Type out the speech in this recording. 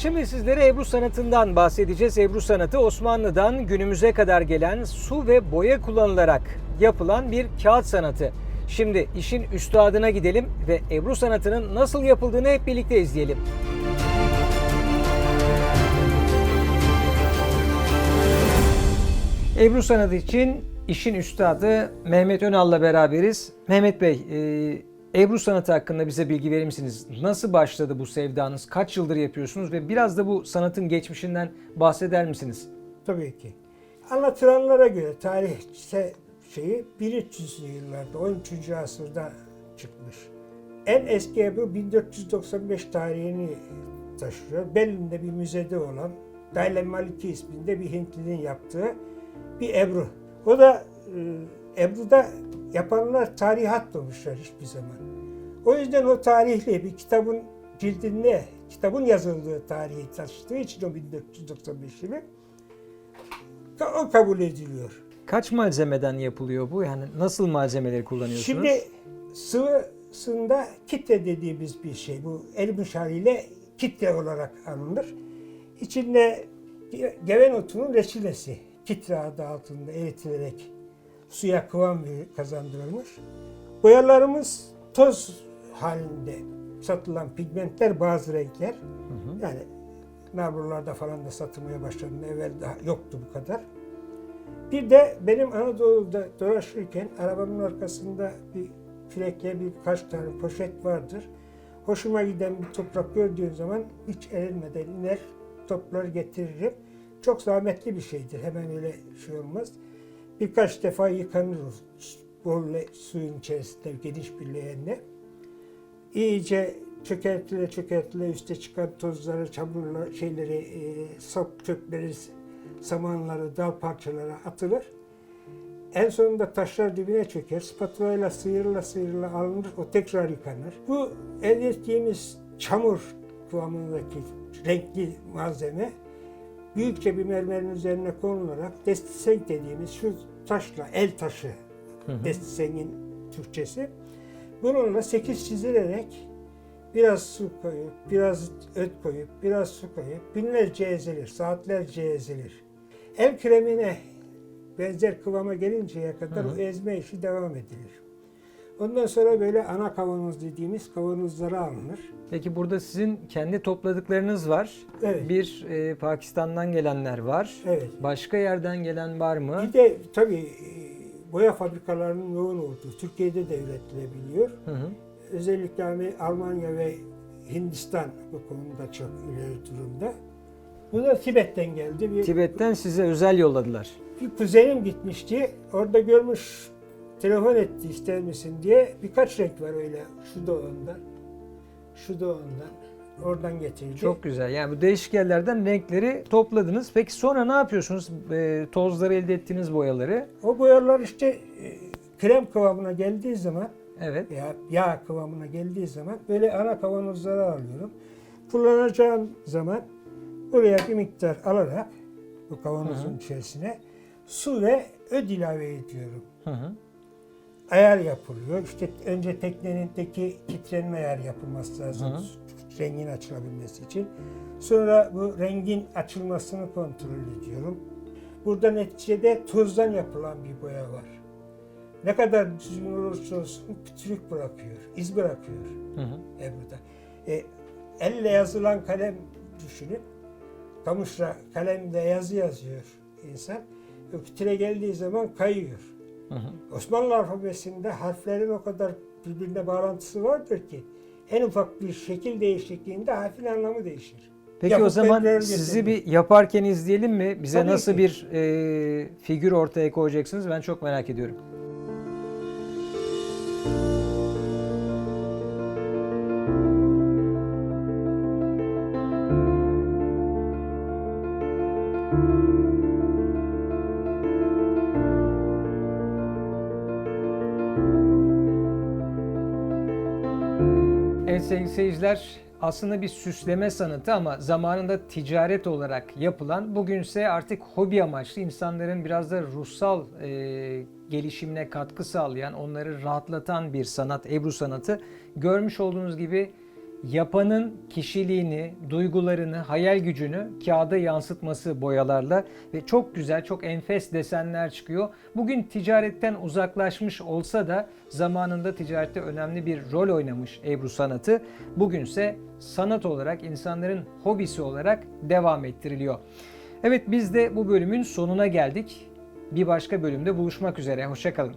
sizlere Ebru sanatından bahsedeceğiz. Ebru sanatı Osmanlı'dan günümüze kadar gelen su ve boya kullanılarak yapılan bir kağıt sanatı. Şimdi işin üstadına gidelim ve Ebru sanatının nasıl yapıldığını hep birlikte izleyelim. Ebru sanatı için işin üstadı Mehmet Önal'la beraberiz. Mehmet Bey, e, Ebru sanatı hakkında bize bilgi verir misiniz? Nasıl başladı bu sevdanız? Kaç yıldır yapıyorsunuz ve biraz da bu sanatın geçmişinden bahseder misiniz? Tabii ki. Anlatılanlara göre tarih se- şeyi 1300'lü yıllarda 13. asırda çıkmış. En eski Ebru 1495 tarihini taşıyor. Berlin'de bir müzede olan Daile Maliki isminde bir Hintlinin yaptığı bir Ebru. O da e, Ebru'da yapanlar tarih atmamışlar hiçbir zaman. O yüzden o tarihli bir kitabın cildinde, kitabın yazıldığı tarihi taşıdığı için o 1495 yılı O kabul ediliyor. Kaç malzemeden yapılıyor bu? Yani nasıl malzemeleri kullanıyorsunuz? Şimdi sıvısında kitle dediğimiz bir şey. Bu el ile kitle olarak anılır. İçinde ge- geven otunun reçinesi kitre adı altında eritilerek suya kıvam kazandırılmış. Boyalarımız toz halinde satılan pigmentler bazı renkler. Yani nablolarda falan da satılmaya başladığında evvel daha yoktu bu kadar. Bir de benim Anadolu'da dolaşırken arabamın arkasında bir kürekle birkaç tane poşet vardır. Hoşuma giden bir toprak gördüğüm zaman hiç erinmeden iner, topları getiririm. Çok zahmetli bir şeydir. Hemen öyle şey olmaz. Birkaç defa yıkanır bol suyun içerisinde geniş bir leğenle. İyice çökertile çökertile üste çıkan tozları, çamurları, şeyleri, e, sap çöpleri, samanları, dal parçaları atılır. En sonunda taşlar dibine çöker. Spatulayla sıyrıla sıyrıla alınır. O tekrar yıkanır. Bu elde ettiğimiz çamur kıvamındaki renkli malzeme büyükçe bir mermerin üzerine konularak destisenk dediğimiz şu taşla, el taşı destisenk'in Türkçesi. Bununla sekiz çizilerek biraz su koyup, biraz öt koyup, biraz su koyup binlerce ezilir, saatlerce ezilir. El kremine benzer kıvama gelinceye kadar o ezme işi devam edilir. Ondan sonra böyle ana kavanoz dediğimiz kavanozlara alınır. Peki burada sizin kendi topladıklarınız var. Evet. Bir e, Pakistan'dan gelenler var. Evet. Başka yerden gelen var mı? Bir de tabii e, boya fabrikalarının yoğun olduğu, Türkiye'de de üretilebiliyor. Hı hı. Özellikle hani Almanya ve Hindistan bu konuda çok ileri durumda. Bu da Tibet'ten geldi. Bir, Tibet'ten size özel yolladılar. bir kuzenim gitmişti. Orada görmüş, telefon etti ister misin diye. Birkaç renk var öyle. Şu da ondan, şu da ondan. Oradan getirdi. Çok güzel. Yani bu değişik yerlerden renkleri topladınız. Peki sonra ne yapıyorsunuz? E, tozları elde ettiğiniz boyaları. O boyalar işte e, krem kıvamına geldiği zaman Evet. veya yağ kıvamına geldiği zaman böyle ana kavanozlara alıyorum. Kullanacağım zaman buraya bir miktar alarak bu kavanozun içerisine su ve öd ilave ediyorum. Hı hı. Ayar yapılıyor. İşte önce teknenindeki titrenme ayar yapılması lazım. Rengin açılabilmesi için. Sonra bu rengin açılmasını kontrol ediyorum. Burada neticede tozdan yapılan bir boya var. Ne kadar düzgün olursa olsun pütürük bırakıyor, iz bırakıyor Hı hı. Ebru'da. E, elle yazılan kalem düşünün. Kamışla kalemle yazı yazıyor insan. Pütüre geldiği zaman kayıyor. Hı hı. Osmanlı alfabesinde harflerin o kadar birbirine bağlantısı vardır ki en ufak bir şekil değişikliğinde harfin anlamı değişir. Peki Yapıp o zaman sizi bir yaparken izleyelim mi? Bize Tabii nasıl ki. bir e, figür ortaya koyacaksınız? Ben çok merak ediyorum. Evet sevgili seyirciler aslında bir süsleme sanatı ama zamanında ticaret olarak yapılan bugünse artık hobi amaçlı insanların biraz da ruhsal e, gelişimine katkı sağlayan, onları rahatlatan bir sanat, Ebru sanatı. Görmüş olduğunuz gibi yapanın kişiliğini, duygularını, hayal gücünü kağıda yansıtması boyalarla ve çok güzel, çok enfes desenler çıkıyor. Bugün ticaretten uzaklaşmış olsa da zamanında ticarette önemli bir rol oynamış Ebru sanatı. Bugünse sanat olarak, insanların hobisi olarak devam ettiriliyor. Evet biz de bu bölümün sonuna geldik. Bir başka bölümde buluşmak üzere. Hoşçakalın.